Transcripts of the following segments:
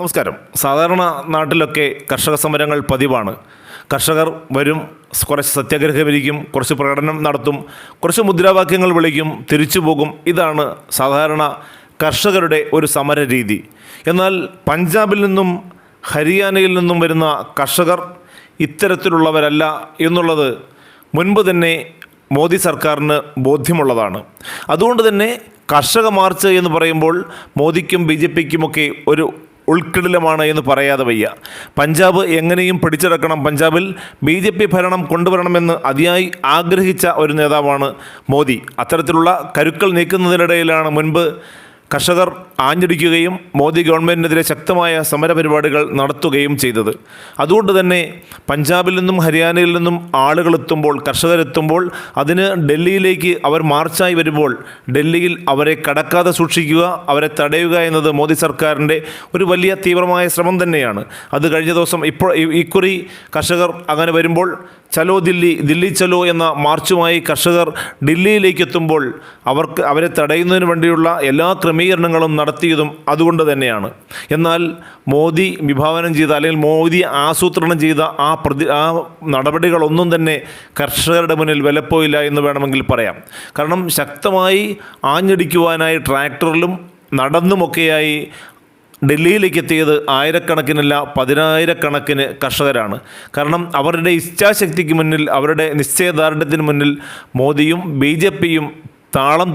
നമസ്കാരം. സാധാരണ നാട്ടിലൊക്കെ കർഷക സമരങ്ങൾ പതിവാണ്. കർഷകർ വരും കുറച്ച് സത്യാഗ്രഹമിരിക്കും കുറച്ച് പ്രകടനം നടത്തും കുറച്ച് മുദ്രാവാക്യങ്ങൾ വിളിക്കും തിരിച്ചു പോകും. ഇതാണ് സാധാരണ കർഷകരുടെ ഒരു സമര രീതി. എന്നാൽ പഞ്ചാബിൽ നിന്നും ഹരിയാനയിൽ നിന്നും വരുന്ന കർഷകർ ഇത്തരത്തിലുള്ളവരല്ല എന്നുള്ളത് മുൻപ് തന്നെ മോദി സർക്കാരിന് ബോധ്യമുള്ളതാണ്. അതുകൊണ്ട് തന്നെ കർഷക മാർച്ച് എന്ന് പറയുമ്പോൾ മോദിക്കും ബി ജെ പിക്കുമൊക്കെ ഒരു ഉൾക്കിടിലമാണ് എന്ന് പറയാതെ വയ്യ. പഞ്ചാബ് എങ്ങനെയും പിടിച്ചെടുക്കണം. പഞ്ചാബിൽ ബി ജെ പി ഭരണം കൊണ്ടുവരണമെന്ന് അതിയായി ആഗ്രഹിച്ച ഒരു നേതാവാണ് മോദി. അത്തരത്തിലുള്ള കരുക്കൾ നീക്കുന്നതിനിടയിലാണ് മുൻപ് കർഷകർ ആഞ്ഞടിക്കുകയും മോദി ഗവൺമെന്റിനെതിരെ ശക്തമായ സമരപരിപാടികൾ നടത്തുകയും ചെയ്തത്. അതുകൊണ്ട് തന്നെ പഞ്ചാബിൽ നിന്നും ഹരിയാനയിൽ നിന്നും ആളുകൾ എത്തുമ്പോൾ കർഷകരെത്തുമ്പോൾ അതിന് ഡൽഹിയിലേക്ക് അവർ മാർച്ചായി വരുമ്പോൾ ഡൽഹിയിൽ അവരെ കടക്കാതെ സൂക്ഷിക്കുക അവരെ തടയുക എന്നത് മോദി സർക്കാരിന്റെ ഒരു വലിയ തീവ്രമായ ശ്രമം തന്നെയാണ്. അത് കഴിഞ്ഞ ദിവസം ഇപ്പോൾ ഇക്കുറി കർഷകർ അങ്ങനെ വരുമ്പോൾ ചലോ ദില്ലി ദില്ലി ചലോ എന്ന മാർച്ചുമായി കർഷകർ ഡൽഹിയിലേക്ക് എത്തുമ്പോൾ അവർക്ക് അവരെ തടയുന്നതിന് വേണ്ടിയുള്ള എല്ലാ ക്രമീകരണങ്ങളും നടത്തിയതും അതുകൊണ്ട് തന്നെയാണ്. എന്നാൽ മോദി വിഭാവനം ചെയ്ത അല്ലെങ്കിൽ മോദി ആസൂത്രണം ചെയ്ത ആ പ്രതി ആ നടപടികളൊന്നും തന്നെ കർഷകരുടെ മുന്നിൽ വിലപ്പോയില്ല എന്ന് വേണമെങ്കിൽ പറയാം. കാരണം ശക്തമായി ആഞ്ഞടിക്കുവാനായി ട്രാക്ടറിലും നടന്നുമൊക്കെയായി ഡൽഹിയിലേക്ക് എത്തിയത് ആയിരക്കണക്കിനല്ല പതിനായിരക്കണക്കിന് കർഷകരാണ്. കാരണം അവരുടെ ഇച്ഛാശക്തിക്ക് മുന്നിൽ അവരുടെ നിശ്ചയദാർഢ്യത്തിന് മുന്നിൽ മോദിയും ബി താളം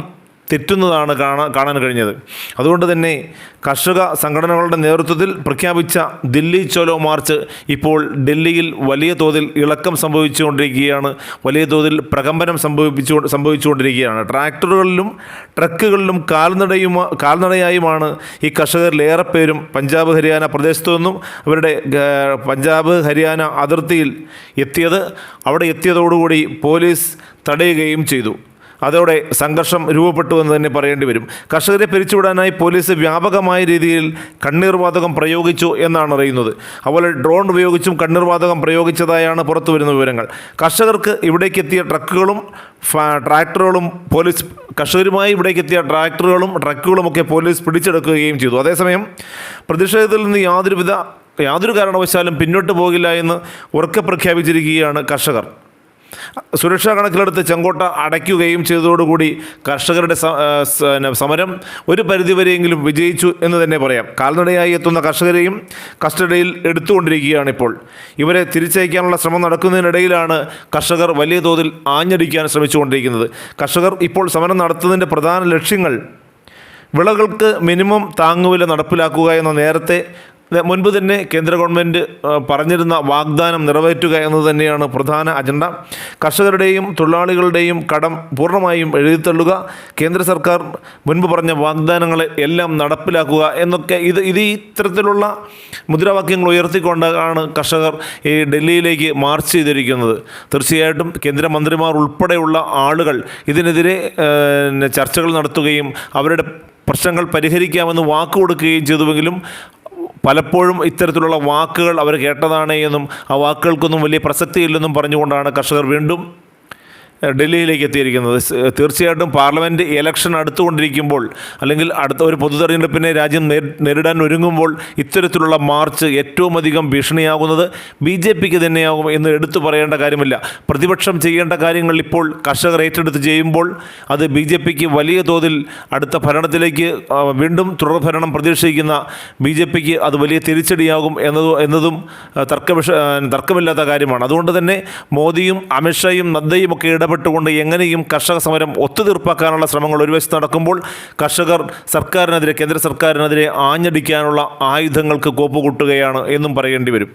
തെറ്റുന്നതാണ് കാണാൻ കാണാൻ കഴിഞ്ഞത്. അതുകൊണ്ട് തന്നെ കർഷക സംഘടനകളുടെ നേതൃത്വത്തിൽ പ്രഖ്യാപിച്ച ദില്ലി ചോലോ മാർച്ച് ഇപ്പോൾ ഡൽഹിയിൽ വലിയ തോതിൽ ഇളക്കം സംഭവിച്ചുകൊണ്ടിരിക്കുകയാണ്. വലിയ തോതിൽ പ്രകമ്പനം സംഭവിപ്പിച്ചു സംഭവിച്ചുകൊണ്ടിരിക്കുകയാണ്. ട്രാക്ടറുകളിലും ട്രക്കുകളിലും കാൽനടയും കാൽനടയായുമാണ് ഈ കർഷകരിലേറെ പേരും പഞ്ചാബ് ഹരിയാന പ്രദേശത്തു നിന്നും അവരുടെ പഞ്ചാബ് ഹരിയാന അതിർത്തിയിൽ എത്തിയത്. അവിടെ എത്തിയതോടുകൂടി പോലീസ് തടയുകയും ചെയ്തു. അതോടെ സംഘർഷം രൂപപ്പെട്ടു എന്ന് തന്നെ പറയേണ്ടി വരും. കർഷകരെ പിരിച്ചുവിടാനായി പോലീസ് വ്യാപകമായ രീതിയിൽ കണ്ണീർവാതകം പ്രയോഗിച്ചു എന്നാണ് അറിയുന്നത്. അതുപോലെ ഡ്രോൺ ഉപയോഗിച്ചും കണ്ണീർവാതകം പ്രയോഗിച്ചതായാണ് പുറത്തുവരുന്ന വിവരങ്ങൾ. കർഷകർക്ക് ഇവിടേക്ക് എത്തിയ ട്രക്കുകളും ട്രാക്ടറുകളും പോലീസ് കർഷകരുമായി ഇവിടേക്ക് എത്തിയ ട്രാക്ടറുകളും ട്രക്കുകളുമൊക്കെ പോലീസ് പിടിച്ചെടുക്കുകയും ചെയ്തു. അതേസമയം പ്രതിഷേധത്തിൽ നിന്ന് യാതൊരുവിധ യാതൊരു കാരണവശാലും പിന്നോട്ട് പോകില്ല എന്ന് ഉറക്കെ പ്രഖ്യാപിച്ചിരിക്കുകയാണ് കർഷകർ. സുരക്ഷാ കണക്കിലെടുത്ത് ചെങ്കോട്ട അടയ്ക്കുകയും ചെയ്തതോടുകൂടി കർഷകരുടെ സമരം ഒരു പരിധിവരെയെങ്കിലും വിജയിച്ചു എന്ന് തന്നെ പറയാം. കാൽനടയായി എത്തുന്ന കർഷകരെയും കസ്റ്റഡിയിൽ എടുത്തുകൊണ്ടിരിക്കുകയാണ് ഇപ്പോൾ. ഇവരെ തിരിച്ചയക്കാനുള്ള ശ്രമം നടക്കുന്നതിനിടയിലാണ് കർഷകർ വലിയ തോതിൽ ആഞ്ഞടിക്കാൻ ശ്രമിച്ചുകൊണ്ടിരിക്കുന്നത്. കർഷകർ ഇപ്പോൾ സമരം നടത്തുന്നതിന്റെ പ്രധാന ലക്ഷ്യങ്ങൾ വിളകൾക്ക് മിനിമം താങ്ങുവില നടപ്പിലാക്കുക എന്ന നേരത്തെ മുൻപ് തന്നെ കേന്ദ്ര ഗവൺമെന്റ് പറഞ്ഞിരുന്ന വാഗ്ദാനം നിറവേറ്റുക എന്നത് തന്നെയാണ് പ്രധാന അജണ്ട. കർഷകരുടെയും തൊഴിലാളികളുടെയും കടം പൂർണമായും എഴുതിത്തള്ളുക കേന്ദ്ര സർക്കാർ മുൻപ് പറഞ്ഞ വാഗ്ദാനങ്ങളെ എല്ലാം നടപ്പിലാക്കുക എന്നൊക്കെ ഇത് ഇത് ഇത്തരത്തിലുള്ള മുദ്രാവാക്യങ്ങൾ ഉയർത്തിക്കൊണ്ടാണ് കർഷകർ ഈ ഡൽഹിയിലേക്ക് മാർച്ച് ചെയ്തിരിക്കുന്നത്. തീർച്ചയായിട്ടും കേന്ദ്രമന്ത്രിമാർ ഉൾപ്പെടെയുള്ള ആളുകൾ ഇതിനെതിരെ ചർച്ചകൾ നടത്തുകയും അവരുടെ പ്രശ്നങ്ങൾ പരിഹരിക്കാമെന്ന് വാക്ക് കൊടുക്കുകയും ചെയ്തുവെങ്കിലും പലപ്പോഴും ഇത്തരത്തിലുള്ള വാക്കുകൾ അവർ കേട്ടതാണ് എന്നും ആ വാക്കുകൾക്കൊന്നും വലിയ പ്രസക്തിയില്ലെന്നും പറഞ്ഞുകൊണ്ടാണ് കർഷകർ വീണ്ടും ഡൽഹിയിലേക്ക് എത്തിയിരിക്കുന്നത്. തീർച്ചയായിട്ടും പാർലമെന്റ് ഇലക്ഷൻ അടുത്തുകൊണ്ടിരിക്കുമ്പോൾ അല്ലെങ്കിൽ അടുത്ത ഒരു പൊതു തെരഞ്ഞെടുപ്പിനെ രാജ്യം നേരിടാൻ ഒരുങ്ങുമ്പോൾ ഇത്തരത്തിലുള്ള മാർച്ച് ഏറ്റവും അധികം ഭീഷണിയാകുന്നത് ബി ജെ പിക്ക് തന്നെയാകും എന്ന് എടുത്തു പറയേണ്ട കാര്യമില്ല. പ്രതിപക്ഷം ചെയ്യേണ്ട കാര്യങ്ങൾ ഇപ്പോൾ കർഷകർ ഏറ്റെടുത്ത് ചെയ്യുമ്പോൾ അത് ബി ജെ പിക്ക് വലിയ തോതിൽ അടുത്ത ഭരണത്തിലേക്ക് വീണ്ടും തുടർഭരണം പ്രതീക്ഷിക്കുന്ന ബി ജെ പിക്ക് അത് വലിയ തിരിച്ചടിയാകും എന്നത് എന്നതും തർക്കവിഷ തർക്കമില്ലാത്ത കാര്യമാണ്. അതുകൊണ്ട് തന്നെ മോദിയും അമിത്ഷായും നദ്ദയും ഒക്കെ ഇടപെട്ടുകൊണ്ട് എങ്ങനെയും കർഷക സമരം ഒത്തുതീർപ്പാക്കാനുള്ള ശ്രമങ്ങൾ ഒരു വശത്ത് നടക്കുമ്പോൾ കർഷകർ സർക്കാരിനെതിരെ കേന്ദ്ര സർക്കാരിനെതിരെ ആഞ്ഞടിക്കാനുള്ള ആയുധങ്ങൾക്ക് കോപ്പ് കൂട്ടുകയാണ് എന്നും പറയേണ്ടി വരും.